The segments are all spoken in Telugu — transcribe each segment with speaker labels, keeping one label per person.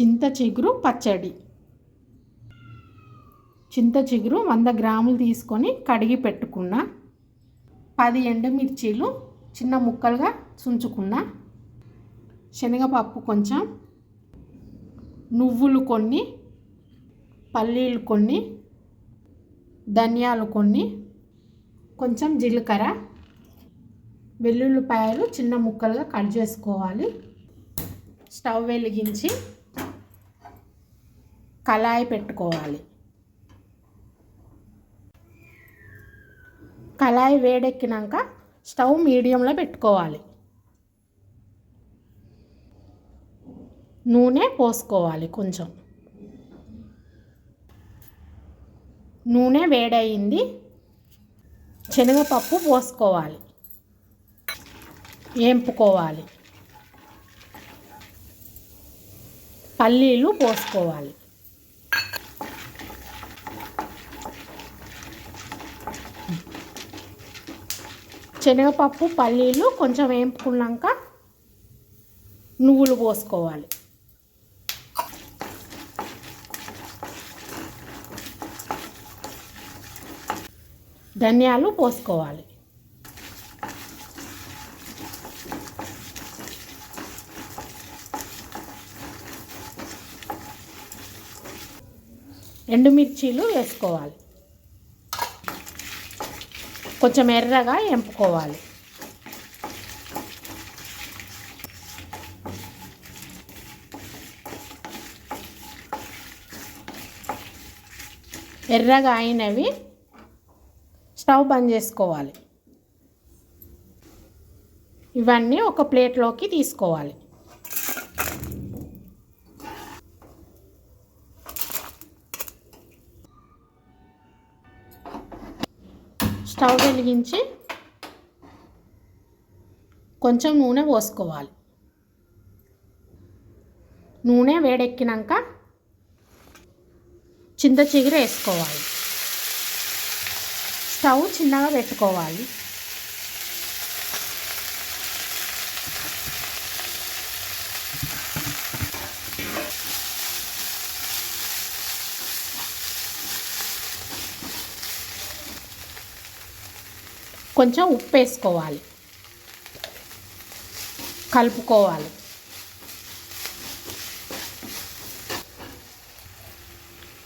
Speaker 1: చింత చిగురు పచ్చడి. చింత చిగురు వంద గ్రాములు తీసుకొని కడిగి పెట్టుకున్న. పది ఎండుమిర్చీలు చిన్న ముక్కలుగా చుంచుకున్న. శనగపప్పు కొంచెం. నువ్వులు కొన్ని. పల్లీలు కొన్ని. ధనియాలు కొన్ని. కొంచెం జీలకర్ర. వెల్లుల్లిపాయలు చిన్న ముక్కలుగా కట్ చేసుకోవాలి. స్టవ్ వెలిగించి కళాయి పెట్టుకోవాలి. కళాయి వేడెక్కినాక స్టవ్ మీడియంలో పెట్టుకోవాలి. నూనె పోసుకోవాలి కొంచెం. నూనె వేడయింది. శనగపప్పు పోసుకోవాలి. ఏంపుకోవాలి. పల్లీలు పోసుకోవాలి. శనగపప్పు పల్లీలు కొంచెం వేపుకున్నాక నువ్వులు పోసుకోవాలి. ధనియాలు పోసుకోవాలి. ఎండుమిర్చీలు వేసుకోవాలి. కొంచెం ఎర్రగా ఎంపుకోవాలి. ఎర్రగా అయినవి స్టవ్ బంద్ చేసుకోవాలి. ఇవన్నీ ఒక ప్లేట్లోకి తీసుకోవాలి. స్టవ్ వెలిగించి కొంచెం నూనె పోసుకోవాలి. నూనె వేడెక్కినాక చింత చిగురు వేసుకోవాలి. స్టవ్ చిన్నగా పెట్టుకోవాలి. కొంచెం ఉప్పు వేసుకోవాలి కలుపుకోవాలి.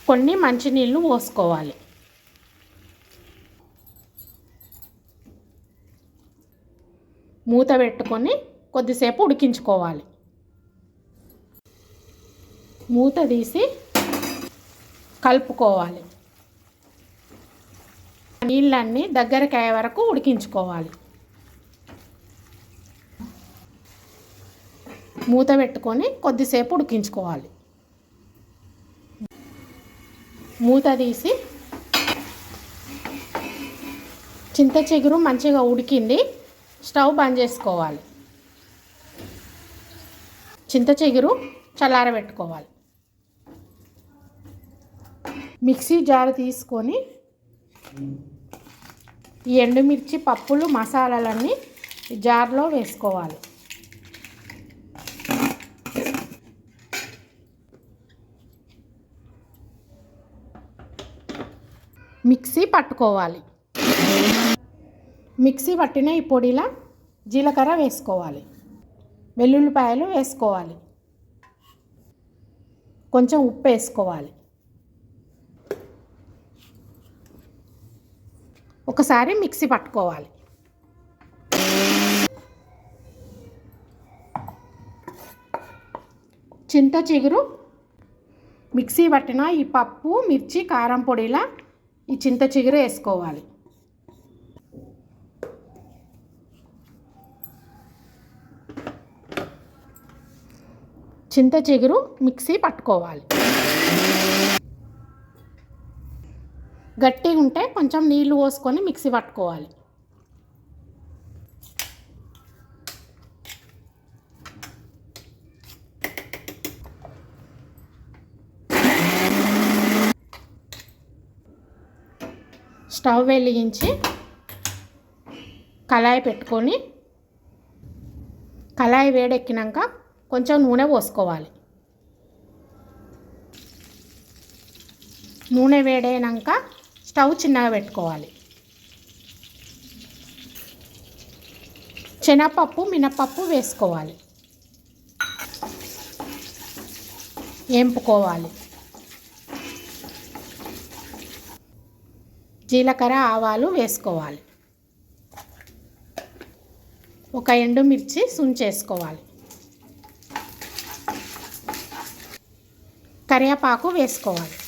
Speaker 1: కొన్ని మంచినీళ్ళు పోసుకోవాలి. మూత పెట్టుకొని కొద్దిసేపు ఉడికించుకోవాలి. మూత తీసి కలుపుకోవాలి. నీళ్ళన్నీ దగ్గరికి అయ్యే వరకు ఉడికించుకోవాలి. మూత పెట్టుకొని కొద్దిసేపు ఉడికించుకోవాలి. మూత తీసి చింత చిగురు మంచిగా ఉడికింది స్టవ్ బంద్ చేసుకోవాలి. చింత చిగురు చల్లారబెట్టుకోవాలి. మిక్సీ జార్ తీసుకొని ఈ ఎండుమిర్చి పప్పులు మసాలాలన్నీ జార్లో వేసుకోవాలి. మిక్సీ పట్టుకోవాలి. మిక్సీ పట్టిన ఈ పొడిలా జీలకర్ర వేసుకోవాలి. వెల్లుల్లిపాయలు వేసుకోవాలి. కొంచెం ఉప్పు వేసుకోవాలి. ఒకసారి మిక్సీ పట్టుకోవాలి. చింత చిగురు మిక్సీ పట్టిన ఈ పప్పు మిర్చి కారం పొడిలా ఈ చింత చిగురు వేసుకోవాలి. చింత చిగురు మిక్సీ పట్టుకోవాలి. గట్టిగా ఉంటే కొంచెం నీళ్ళు పోసుకొని మిక్సీ పట్టుకోవాలి. స్టవ్ వెలిగించి కళాయి పెట్టుకొని కళాయి వేడెక్కినాక కొంచెం నూనె పోసుకోవాలి. నూనె వేడైనాక స్టవ్ చిన్నగా పెట్టుకోవాలి. శనగపప్పు మినపప్పు వేసుకోవాలి. ఏంపుకోవాలి జీలకర్ర ఆవాలు వేసుకోవాలి. ఒక ఎండుమిర్చి సుంచేసుకోవాలి కరివేపాకు వేసుకోవాలి.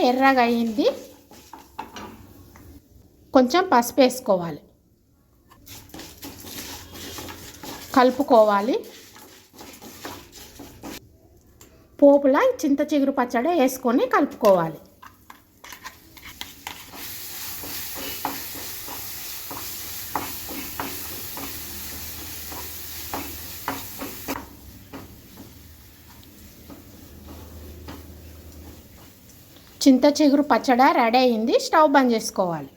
Speaker 1: ఎర్రగా అయింది. కొంచెం పసుపు వేసుకోవాలి. కలుపుకోవాలి. పోపులా చింత చిగురు పచ్చడి వేసుకొని కలుపుకోవాలి. చింత చిగురు పచ్చడి రెడీ అయింది స్టవ్ బంద్ చేసుకోవాలి.